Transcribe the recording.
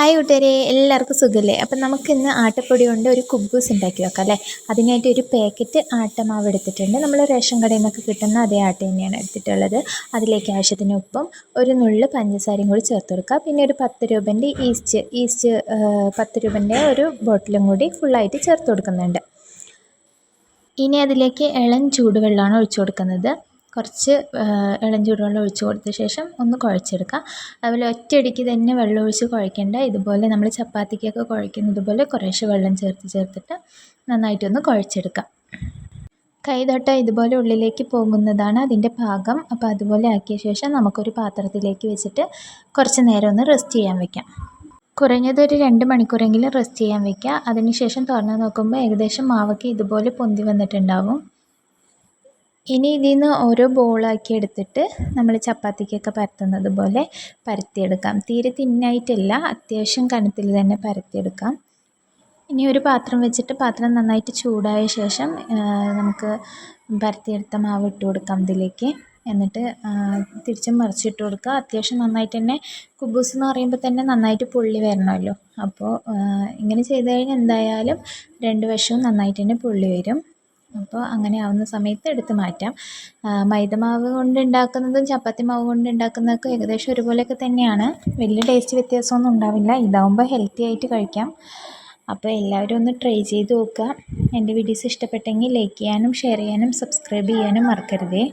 Hi കൂട്ടുകാരെ എല്ലാവർക്കും സുഖമല്ലേ അപ്പം നമുക്കിന്ന് ആട്ടപ്പൊടി കൊണ്ട് ഒരു കുബൂസ് ഉണ്ടാക്കി വെക്കാം അല്ലേ? അതിനായിട്ട് ഒരു പാക്കറ്റ് ആട്ടമാവ് എടുത്തിട്ടുണ്ട്. നമ്മൾ റേഷൻ കടയിൽ നിന്നൊക്കെ കിട്ടുന്ന അതേ ആട്ട തന്നെയാണ് എടുത്തിട്ടുള്ളത്. അതിലേക്ക് ആവശ്യത്തിന് ഉപ്പും ഒരു നുള്ള് പഞ്ചസാരയും കൂടി ചേർത്ത് കൊടുക്കുക പിന്നെ ഒരു പത്ത് രൂപന്റെ ഈസ്റ്റ് ഈസ്റ്റ് പത്ത് രൂപന്റെ ഒരു ബോട്ടിലും കൂടി ഫുള്ളായിട്ട് ചേർത്ത് കൊടുക്കുന്നുണ്ട്. ഇനി അതിലേക്ക് ഇളം ചൂടുവെള്ളമാണ് ഒഴിച്ചു കൊടുക്കുന്നത്. കുറച്ച് ഇളം ചൂടുവെള്ളം ഒഴിച്ച് കൊടുത്ത ശേഷം ഒന്ന് കുഴച്ചെടുക്കുക. അതുപോലെ ഒറ്റയടിക്ക് തന്നെ വെള്ളം ഒഴിച്ച് കുഴക്കേണ്ട ഇതുപോലെ നമ്മൾ ചപ്പാത്തിക്കൊക്കെ കുഴക്കുന്നത് പോലെ കുറേശ്ശെ വെള്ളം ചേർത്ത് ചേർത്തിട്ട് നന്നായിട്ടൊന്ന് കുഴച്ചെടുക്കുക. കൈതൊട്ട ഇതുപോലെ ഉള്ളിലേക്ക് പോകുന്നതാണ് അതിന്റെ പാകം. അപ്പോൾ അതുപോലെ ആക്കിയ ശേഷം നമുക്കൊരു പാത്രത്തിലേക്ക് വെച്ചിട്ട് കുറച്ച് നേരം ഒന്ന് റെസ്റ്റ് ചെയ്യാൻ വെക്കാം. കുറഞ്ഞത് ഒരു രണ്ട് മണിക്കൂറെങ്കിലും റെസ്റ്റ് ചെയ്യാൻ വെക്കുക. അതിനുശേഷം തുറന്ന് നോക്കുമ്പോൾ ഏകദേശം മാവൊക്കെ ഇതുപോലെ പൊന്തി വന്നിട്ടുണ്ടാവും. ഇനി ഇതിൽ നിന്ന് ഓരോ ബോളാക്കി എടുത്തിട്ട് നമ്മൾ ചപ്പാത്തിക്കൊക്കെ പരത്തുന്നത് പോലെ പരത്തിയെടുക്കാം. തീരെ തിന്നായിട്ടല്ല അത്യാവശ്യം കനത്തിൽ തന്നെ പരത്തിയെടുക്കാം. ഇനി ഒരു പാത്രം വെച്ചിട്ട് പാത്രം നന്നായിട്ട് ചൂടായ ശേഷം നമുക്ക് പരത്തിയെടുത്ത മാവ് ഇട്ട് കൊടുക്കാം ഇതിലേക്ക്. എന്നിട്ട് തിരിച്ചും മറിച്ചിട്ട് കൊടുക്കുക. അത്യാവശ്യം നന്നായിട്ട് തന്നെ കുബൂസ് എന്ന് പറയുമ്പോൾ തന്നെ നന്നായിട്ട് പൊള്ളി വരണമല്ലോ. അപ്പോൾ ഇങ്ങനെ ചെയ്ത് കഴിഞ്ഞാൽ എന്തായാലും രണ്ട് വശവും നന്നായിട്ട് തന്നെ പൊള്ളി വരും. അപ്പോൾ അങ്ങനെ ആവുന്ന സമയത്ത് എടുത്ത് മാറ്റാം. മൈദമാവ് കൊണ്ട് ഉണ്ടാക്കുന്നതും ചപ്പാത്തി മാവ് കൊണ്ട് ഉണ്ടാക്കുന്നതൊക്കെ ഏകദേശം ഒരുപോലെയൊക്കെ തന്നെയാണ്. വലിയ ടേസ്റ്റ് വ്യത്യാസമൊന്നും ഉണ്ടാവില്ല. ഇതാവുമ്പോൾ ഹെൽത്തി ആയിട്ട് കഴിക്കാം. അപ്പോൾ എല്ലാവരും ഒന്ന് ട്രൈ ചെയ്ത് നോക്കുക. എന്റെ വീഡിയോസ് ഇഷ്ടപ്പെട്ടെങ്കിൽ ലൈക്ക് ചെയ്യാനും ഷെയർ ചെയ്യാനും സബ്സ്ക്രൈബ് ചെയ്യാനും മറക്കരുതേ.